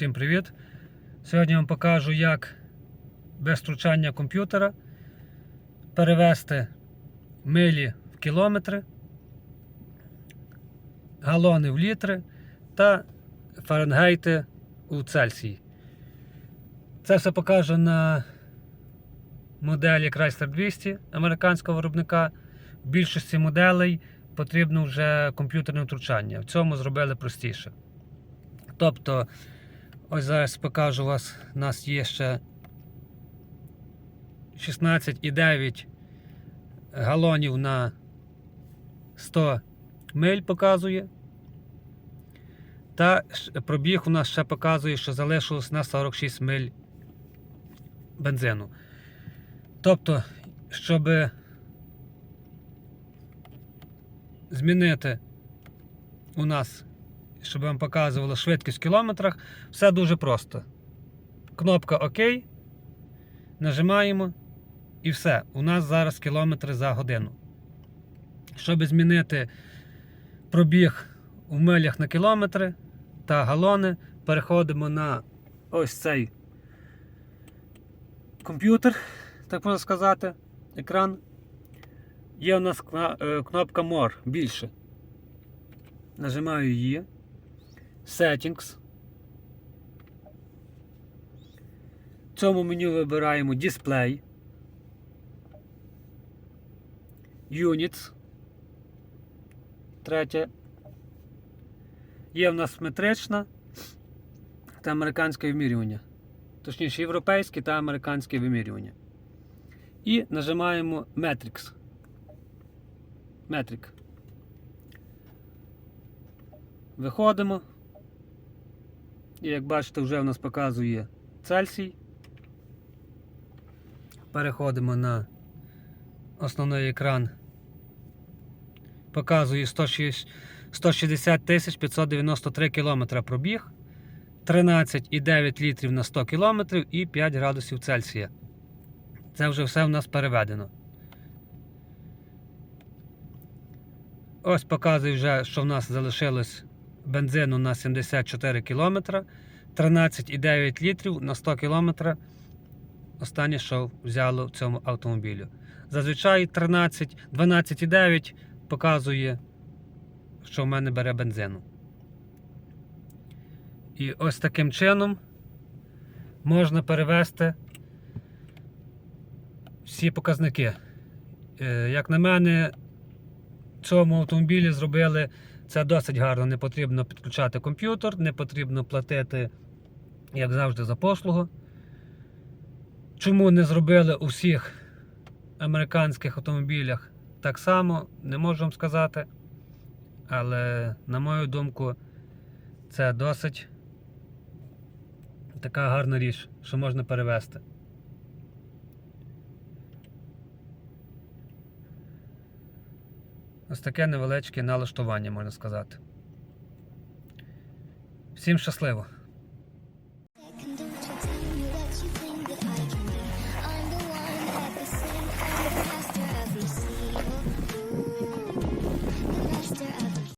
Всім привіт! Сьогодні я вам покажу, як без втручання комп'ютера перевести милі в кілометри, галони в літри та фаренгейти у Цельсії. Це все покажу на моделі Chrysler 200 американського виробника. В більшості моделей потрібно вже комп'ютерне втручання. В цьому зробили простіше. Тобто, ось зараз покажу вас, у нас є ще 16,9 галонів на 100 миль показує. Та пробіг у нас ще показує, що залишилось на 46 миль бензину. Тобто, щоб змінити у нас щоб вам показувало швидкість в кілометрах. Все дуже просто. Кнопка ОК. Нажимаємо і все. У нас зараз кілометри за годину. Щоб змінити пробіг у милях на кілометри та галони, переходимо на ось цей комп'ютер, так можна сказати, екран. Є у нас е, кнопка More більше. Нажимаю її. Settings. В цьому меню вибираємо Display. Units. Третє. Є в нас метрична та американське вимірювання. Точніше, європейське та американське вимірювання. І нажимаємо Metrics. Metric. Виходимо. І як бачите, вже в нас показує Цельсій. Переходимо на основний екран. Показує 160 тисяч 593 кілометра пробіг, 13,9 літрів на 100 кілометрів і 5 градусів Цельсія. Це вже все в нас переведено. Ось показує вже, що в нас залишилось бензину на 74 км, 13,9 літрів на 100 км. Останнє, що взяло в цьому автомобілі. Зазвичай 13, 12,9 показує, що в мене бере бензину. І ось таким чином можна перевести всі показники. Е, Як на мене, в цьому автомобілі зробили це досить гарно. Не потрібно підключати комп'ютер, не потрібно платити, як завжди, за послугу. Чому не зробили у всіх американських автомобілях так само, не можу вам сказати. Але, на мою думку, це досить така гарна річ, що можна перевести. Ось таке невеличке налаштування, можна сказати. Всім щасливо!